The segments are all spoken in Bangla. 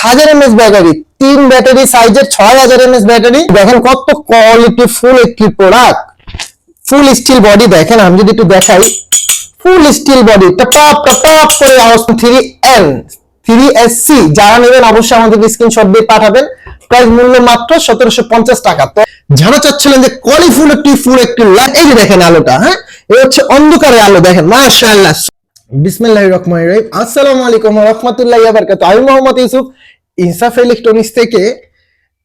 হাজার এমএস ব্যাটারি তিন ব্যাটারি সাইজের ছয় হাজার এমএস ব্যাটারি দেখেন কত কোয়ালিটি ফুল একটি প্রোডাক্ট ফুল স্টিল বডি দেখেন, আমি যদি একটু দেখাই। Full steel body top top করে আওয়াজ three N three S C যারা নেবেন অবশ্যই আমাদেরকে স্ক্রিনশট দিয়ে পাঠাবেন। প্রাইস মূল্য মাত্র সতেরোশো পঞ্চাশ টাকা। তো যারা চাচ্ছিলেন যে কলি একটি ফুল একটি এই যে দেখেন আলোটা হ্যাঁ? এই হচ্ছে অন্ধকারে আলো, দেখেন, মাশাআল্লাহ। বিসমিল্লাহির রহমানির রহিম। আসসালামু আলাইকুম রাহমাতুল্লাহি ওয়া বারাকাতুহু। আমি মোহাম্মদ ইউসুফ। ইনসাফ ইলেকট্রনিক্স থেকে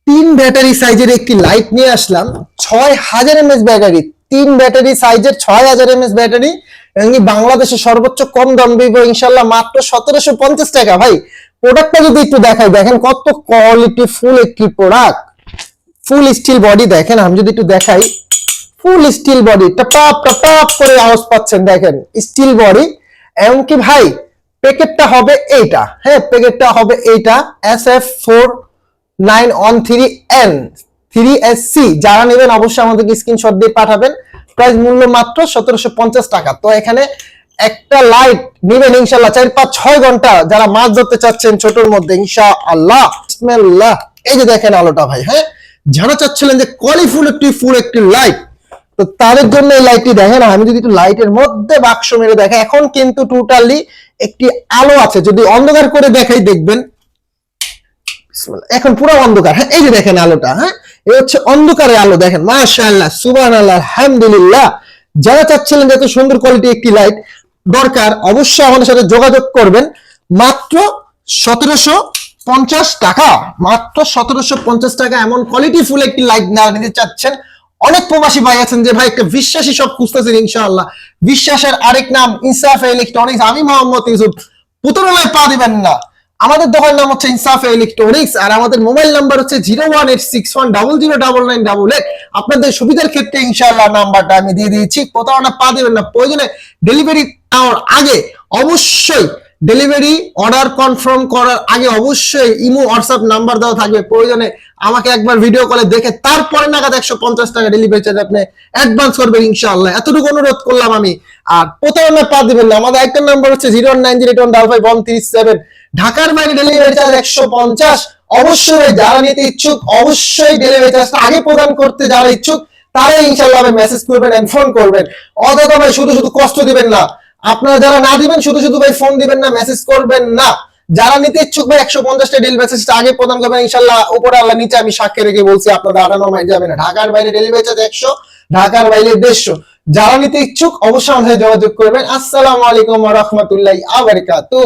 তিন ব্যাটারি সাইজের একটি লাইট নিয়ে আসলাম। ছয় হাজার এমএস ব্যাটারি তিন ব্যাটারি সাইজের ছয় হাজার এমএস ব্যাটারি এবং এই বাংলাদেশের সর্বোচ্চ কম দাম দিব ইনশাল্লাহ মাত্র সতেরোশো পঞ্চাশ টাকা। ভাই প্রোডাক্টটা যদি একটু দেখাই, দেখেন কত কোয়ালিটি ফুল একটি প্রোডাক্ট ফুল স্টিল বডি দেখেন, আমি যদি একটু দেখাই। Full steel body top top করে আওয়াজ পাচ্ছেন, দেখেন। স্টিল বডি এমনকি ভাই? প্যাকেটটা হবে এইটা। হ্যাঁ প্যাকেটটা হবে এইটা S F four nine one three N three S C যারা নেবেন অবশ্যই আমাদেরকে স্ক্রিনশট দিয়ে পাঠাবেন। প্রাইস মূল্য মাত্র সতেরোশো পঞ্চাশ টাকা। তো এখানে একটা লাইট নেবেন ইনশাল্লাহ চার পাঁচ ছয় ঘণ্টা। যারা মাছ ধরতে চাচ্ছেন ছোটর মধ্যে ইনশা আল্লাহ এই যে দেখেন আলোটা ভাই হ্যাঁ? যারা চাচ্ছিলেন যে কলিফুল একটি ফুল একটি লাইট তো তাদের জন্য এই লাইটটি দেখেন, আমি যদি একটু লাইটের মধ্যে বাক্স মেরে দেখা এখন কিন্তু টোটালি একটি আলো আছে। যদি অন্ধকার করে দেখাই, দেখবেন এখন পুরো অন্ধকার। হ্যাঁ এই যে দেখেন আলোটা হ্যাঁ এই হচ্ছে অন্ধকারে আলো, দেখেন, মাশাআল্লাহ, সুবহানাল্লাহ, আলহামদুলিল্লাহ। যারা চাচ্ছিলেন যে সুন্দর কোয়ালিটি একটি লাইট দরকার, অবশ্যই আমাদের সাথে যোগাযোগ করবেন। মাত্র সতেরোশো পঞ্চাশ টাকা, মাত্র সতেরোশো পঞ্চাশ টাকা এমন কোয়ালিটি ফুল একটি লাইট না নিতে চাচ্ছেন। অনেক প্রবাসী ভাই আছেন যে, ভাই, একটা বিশ্বাসী সব খুঁজতেছেন, ইনশাআল্লাহ। বিশ্বাসের আরেক নাম ইনসাফ ইলেকট্রনিক্স। আমি মোহাম্মদ ইউসুফ পুতরলায় পা দিবেন না। আমাদের দোকান নাম হচ্ছে ইনসাফ ইলেকট্রনিক্স আর আমাদের মোবাইল নাম্বার হচ্ছে zero one eight six one double zero double nine double eight আপনাদের সুবিধার ক্ষেত্রে ইনশাআল্লাহ নাম্বারটা আমি দিয়ে দিয়েছি। প্রতারণা পা দিবেন না। প্রয়োজনে ডেলিভারি দেওয়ার আগে অবশ্যই ডেলিভারি অর্ডার কনফার্ম করার আগে অবশ্যই ইমো হোয়াটসঅ্যাপ নাম্বার দেওয়া থাকবে। প্রয়োজনে আমাকে একবার ভিডিও কলে দেখে তারপরে নাগাদ একশো পঞ্চাশ টাকা ডেলিভারি চার্জ আপনি অ্যাডভান্স করবেন ইনশাআল্লাহ। এতটুকু অনুরোধ করলাম আমি। আর প্রতারণা পা দিবেন না। আমাদের একটা নাম্বার হচ্ছে zero nine zero one double five one three seven ঢাকার বাইরে ডেলিভারি চার্জ একশো পঞ্চাশ। অবশ্যই যারা নিতে ইচ্ছুক অবশ্যই ডেলিভারি চার্জ আগে প্রদান করতে যারা ইচ্ছুক তারা ইনশাল্লাহ মেসেজ করবেন এন্ড ফোন করবেন ভাই শুধু শুধু কষ্ট দিবেন না। আপনারা যারা না দিবেন, শুধু শুধু ভাই ফোন দিবেন না মেসেজ করবেন না। যারা নিতে ইচ্ছুক ভাই, একশো পঞ্চাশটা ডেলি মেসেজটা আগে প্রদান করবেন। ইনশাল্লাহ উপরে আল্লাহ নিচে আমি সাক্ষী রেখে বলছি, আপনারা আটানো মাইল যাবেন না। ঢাকার বাইরে ডেলি মেসেজ একশো, ঢাকার বাইরে দেড়শো। যারা নিতে ইচ্ছুক, অবশ্যই আমাদের যোগাযোগ করবেন। আসসালামু আলাইকুম রহমতুল্লাহ আবরকাতু